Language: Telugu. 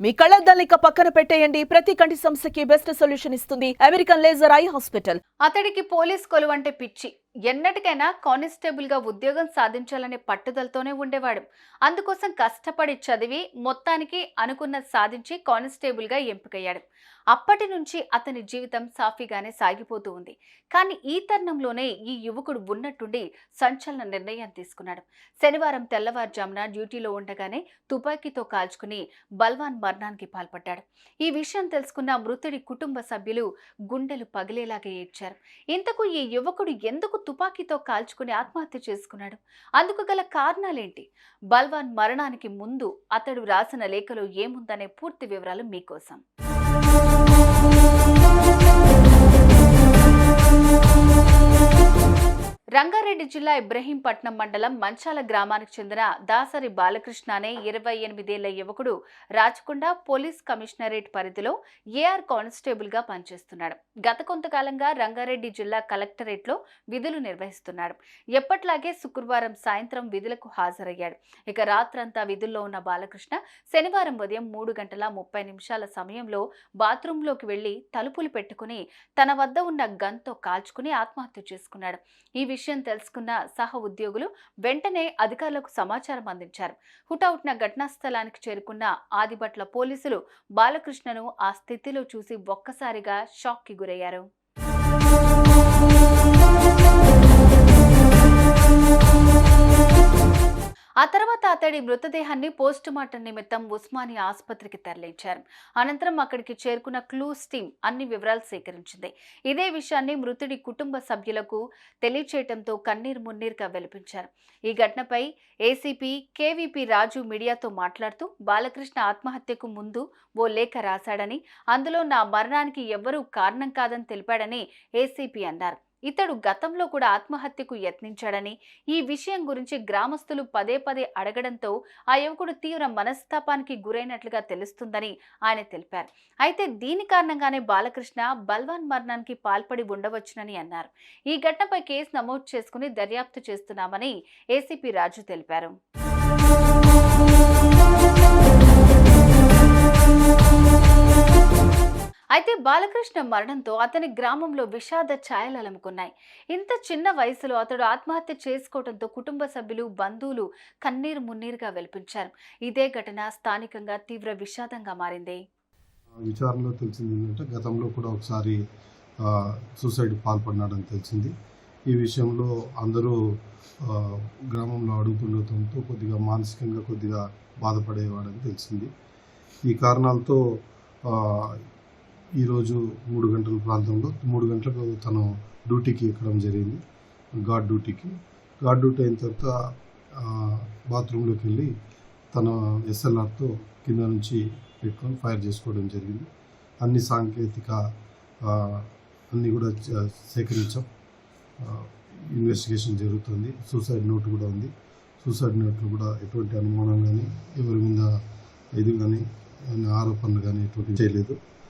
మీ కళ్ళద్దాలిక పక్కన పెట్టేయండి. ప్రతి కంటి సమస్యకి బెస్ట్ సొల్యూషన్ ఇస్తుంది అమెరికన్ లేజర్ ఐ హాస్పిటల్. అతడికి పోలీస్ కొలువంటే పిచ్చి. ఎన్నటికైనా కానిస్టేబుల్గా ఉద్యోగం సాధించాలనే పట్టుదలతోనే ఉండేవాడు. అందుకోసం కష్టపడి చదివి మొత్తానికి అనుకున్న సాధించి కానిస్టేబుల్గా ఎంపికయ్యాడు. అప్పటి నుంచి అతని జీవితం సాఫీగానే సాగిపోతూ ఉంది. కానీ ఈ తరుణంలోనే ఈ యువకుడు ఉన్నట్టుండి సంచలన నిర్ణయం తీసుకున్నాడు. శనివారం తెల్లవారుజామున డ్యూటీలో ఉండగానే తుపాకీతో కాల్చుకుని బల్వాన్ మరణానికి పాల్పడ్డాడు. ఈ విషయం తెలుసుకున్న మృతుడి కుటుంబ సభ్యులు గుండెలు పగిలేలాగా ఏడ్చారు. ఇంతకు ఈ యువకుడు ఎందుకు తుపాకీతో కాల్చుకుని ఆత్మహత్య చేసుకున్నాడు. అందుకు గల కారణాలేంటి? బల్వాన్ మరణానికి ముందు అతడు రాసిన లేఖలో ఏముందనే పూర్తి వివరాలు మీకోసం. రంగారెడ్డి జిల్లా ఇబ్రహీంపట్నం మండలం మంచాల గ్రామానికి చెందిన దాసరి బాలకృష్ణ అనే ఇరవై ఎనిమిదేళ్ళ యువకుడు రాచకొండ పోలీస్ కమిషనరేట్ పరిధిలో ఏఆర్ కానిస్టేబుల్గా పనిచేస్తున్నాడు. గత కొంతకాలంగా రంగారెడ్డి జిల్లా కలెక్టరేట్లో విధులు నిర్వహిస్తున్నాడు. ఎప్పట్లాగే శుక్రవారం సాయంత్రం విధులకు హాజరయ్యాడు. ఇక రాత్రంతా విధుల్లో ఉన్న బాలకృష్ణ శనివారం ఉదయం మూడు గంటల ముప్పై నిమిషాల సమయంలో బాత్రూంలోకి వెళ్ళి తలుపులు పెట్టుకుని తన వద్ద ఉన్న గన్తో కాల్చుకుని ఆత్మహత్య చేసుకున్నాడు. ఈ విషయం విషయం తెలుసుకున్న సహ ఉద్యోగులు వెంటనే అధికారులకు సమాచారం అందించారు. హుటాహుటిన ఘటనా స్థలానికి చేరుకున్న ఆదిబట్ల పోలీసులు బాలకృష్ణను ఆ స్థితిలో చూసి ఒక్కసారిగా షాక్కి గురయ్యారు. అతడి మృతదేహాన్ని పోస్టుమార్టం నిమిత్తం ఉస్మానియా ఆసుపత్రికి తరలించారు. అనంతరం అక్కడికి చేరుకున్న క్లూస్ టీం అన్ని వివరాలు సేకరించింది. ఇదే విషయాన్ని మృతుడి కుటుంబ సభ్యులకు తెలియచేయటంతో కన్నీరు మున్నీరుగా వెలిపించారు. ఈ ఘటనపై ఏసీపీ కేవీపీ రాజు మీడియాతో మాట్లాడుతూ బాలకృష్ణ ఆత్మహత్యకు ముందు ఓ లేఖ రాశాడని అందులో నా మరణానికి ఎవ్వరూ కారణం కాదని తెలిపాడని ఏసీపీ అన్నారు. ఇతడు గతంలో కూడా ఆత్మహత్యకు యత్నించాడని ఈ విషయం గురించి గ్రామస్తులు పదే పదే అడగడంతో ఆ యువకుడు తీవ్ర మనస్తాపానికి గురైనట్లుగా తెలుస్తుందని ఆయన తెలిపారు. అయితే దీని కారణంగానే బాలకృష్ణ బల్వాన్ మరణానికి పాల్పడి ఉండవచ్చునని అన్నారు. ఈ ఘటనపై కేసు నమోదు చేసుకుని దర్యాప్తు చేస్తున్నామని ఏసీపీ రాజు తెలిపారు. బాలకృష్ణ మరణంతో అతని గ్రామంలో విషాద ఛాయలు అలముకున్నాయి. ఇంత చిన్న వయసులో అతడు ఆత్మహత్య చేసుకోవడంతో కుటుంబ సభ్యులు బంధువులు కన్నీరు మున్నీరుగా వెలిపించారు. ఇదే ఘటన స్థానికంగా తీవ్ర విషాదంగా మారింది. విచారణలో తెలిసింది ఏంటంటే గతంలో కూడా ఒకసారి సూసైడ్ పాల్పడినాడని తెలిసింది. ఈ విషయంలో అందరూ గ్రామంలో అడుగుతుండటంతో కొద్దిగా మానసికంగా కొద్దిగా బాధపడేవాడని తెలిసింది. ఈ కారణాలతో ఈరోజు మూడు గంటల ప్రాంతంలో మూడు గంటలకు తను డ్యూటీకి ఎక్కడం జరిగింది. గార్డ్ డ్యూటీకి. గార్డ్ డ్యూటీ అయిన తర్వాత బాత్రూంలోకి వెళ్ళి తన ఎస్ఎల్ఆర్తో కింద నుంచి పెట్టుకొని ఫైర్ చేసుకోవడం జరిగింది. అన్ని సాంకేతిక అన్నీ కూడా సేకరించాం. ఇన్వెస్టిగేషన్ జరుగుతుంది. సూసైడ్ నోట్ కూడా ఉంది. సూసైడ్ నోట్లో కూడా ఎటువంటి అనుమానం కానీ ఎవరి మీద ఇది కానీ ఆరోపణలు కానీ ఎటువంటి చేయలేదు.